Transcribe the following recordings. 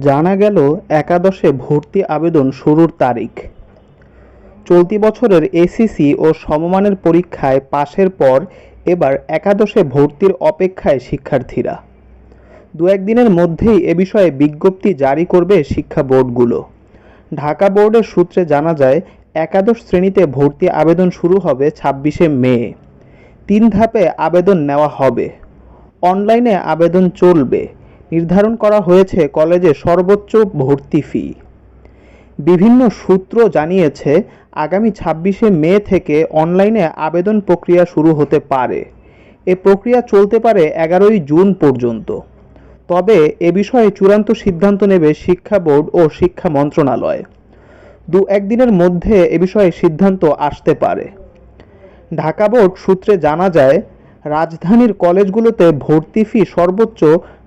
জানা গেল একাদশে ভর্তি আবেদন শুরুর তারিখ। চলতি বছরের এসিসি ও সমমানের পরীক্ষায় পাশের পর এবার একাদশে ভর্তির অপেক্ষায় শিক্ষার্থীরা। দু একদিনের মধ্যেই এ বিষয়ে বিজ্ঞপ্তি জারি করবে শিক্ষা বোর্ডগুলো। ঢাকা বোর্ডের সূত্রে জানা যায়, একাদশ শ্রেণীতে ভর্তি আবেদন শুরু হবে ছাব্বিশে মে। তিন ধাপে আবেদন নেওয়া হবে। অনলাইনে আবেদন চলবে। নির্ধারণ করা হয়েছে কলেজে সর্বোচ্চ ভর্তি ফি। বিভিন্ন সূত্র জানিয়েছে, আগামী ছাব্বিশে মে থেকে অনলাইনে আবেদন প্রক্রিয়া শুরু হতে পারে। এ প্রক্রিয়া চলতে পারে এগারোই জুন পর্যন্ত। তবে এ বিষয়ে চূড়ান্ত সিদ্ধান্ত নেবে শিক্ষা বোর্ড ও শিক্ষা মন্ত্রণালয়। দু একদিনের মধ্যে এ বিষয়ে সিদ্ধান্ত আসতে পারে। ঢাকা বোর্ড সূত্রে জানা যায় রাজধানীর কলেজগুলোতে ভর্তি ফি সর্বোচ্চ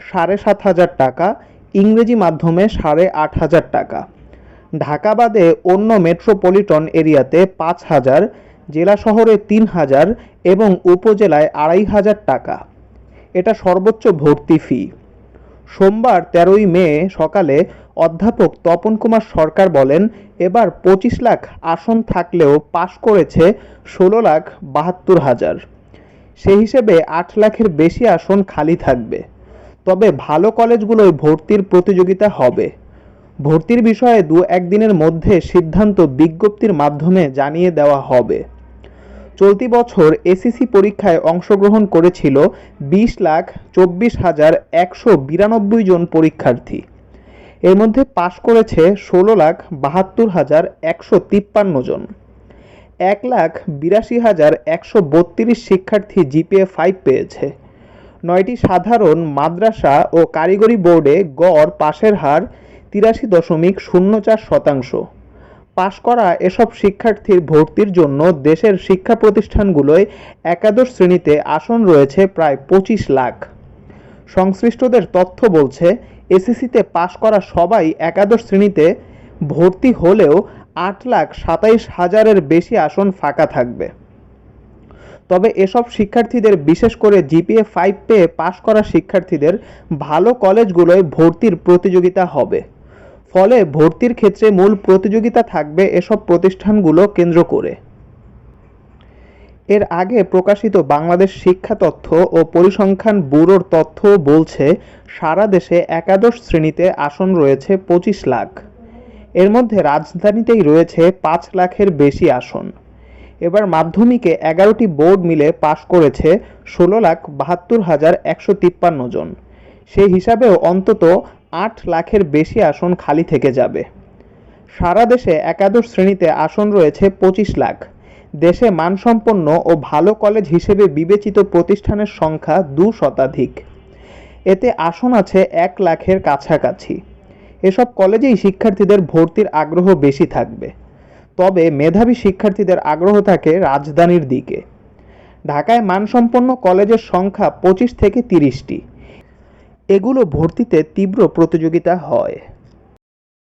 সাড়ে সাত হাজার টাকা, ইংরেজি মাধ্যমে সাড়ে আট হাজার টাকা। ঢাকা বাদে অন্য মেট্রোপলিটন এরিয়াতে পাঁচ হাজার, জেলা শহরে তিন হাজার এবং উপজেলায় আড়াই হাজার টাকা। এটা সর্বোচ্চ ভর্তি ফি। সোমবার তেরোই মে সকালে অধ্যাপক তপন কুমার সরকার বলেন, এবার পঁচিশ লাখ আসন থাকলেও পাশ করেছে ষোলো লাখ বাহাত্তর হাজার। সেই হিসেবে আট লাখের বেশি আসন খালি থাকবে। তবে ভালো কলেজগুলোয় ভর্তির প্রতিযোগিতা হবে। ভর্তির বিষয়ে দু একদিনের মধ্যে সিদ্ধান্ত বিজ্ঞপ্তির মাধ্যমে জানিয়ে দেওয়া হবে। চলতি বছর এসিসি পরীক্ষায় অংশগ্রহণ করেছিল বিশ লাখ চব্বিশ হাজার একশো বিরানব্বই জন পরীক্ষার্থী। এর মধ্যে পাশ করেছে ষোলো লাখ বাহাত্তর হাজার একশো তিপ্পান্ন জন। এক লাখ বিরাশি হাজার একশো বত্রিশ শিক্ষার্থী জিপিএ ফাইভ পেয়েছে। নয়টি সাধারণ মাদ্রাসা ও কারিগরি বোর্ডে গড় পাশের হার তিরাশি দশমিক শূন্য চার শতাংশ। পাশ করা এসব শিক্ষার্থীর ভর্তির জন্য দেশের শিক্ষা প্রতিষ্ঠানগুলোয় একাদশ শ্রেণীতে আসন রয়েছে প্রায় পঁচিশ লাখ। সংশ্লিষ্টদের তথ্য বলছে, এসএসসিতে পাশ করা সবাই একাদশ শ্রেণীতে ভর্তি হলেও আট লাখ সাতাইশ হাজারের বেশি আসন ফাঁকা থাকবে। তবে এসব শিক্ষার্থীদের, বিশেষ করে জিপিএ ফাইভ পেয়ে পাশ করা শিক্ষার্থীদের, ভালো কলেজগুলোয় ভর্তির প্রতিযোগিতা হবে। ফলে ভর্তির ক্ষেত্রে মূল প্রতিযোগিতা থাকবে এসব প্রতিষ্ঠানগুলো কেন্দ্র করে। এর আগে প্রকাশিত বাংলাদেশ শিক্ষা তথ্য ও পরিসংখ্যান ব্যুরোর তথ্য বলছে, সারা দেশে একাদশ শ্রেণীতে আসন রয়েছে পঁচিশ লাখ। এর মধ্যে রাজধানীতেই রয়েছে পাঁচ লাখের বেশি আসন। এবার মাধ্যমিকে এগারোটি বোর্ড মিলে পাশ করেছে ষোলো লাখ বাহাত্তর হাজার একশো তিপ্পান্ন জন। সেই হিসাবেও অন্তত আট লাখের বেশি আসন খালি থেকে যাবে। সারা দেশে একাদশ শ্রেণীতে আসন রয়েছে পঁচিশ লাখ। দেশে মানসম্পন্ন ও ভালো কলেজ হিসেবে বিবেচিত প্রতিষ্ঠানের সংখ্যা দু শতাধিক। এতে আসন আছে এক লাখের কাছাকাছি। এসব কলেজেই শিক্ষার্থীদের ভর্তির আগ্রহ বেশি থাকবে। তবে মেধাবী শিক্ষার্থীদের আগ্রহ থাকে রাজধানীর দিকে। ঢাকায় মানসম্পন্ন কলেজের সংখ্যা পঁচিশ থেকে তিরিশটি। এগুলো ভর্তিতে তীব্র প্রতিযোগিতা হয়।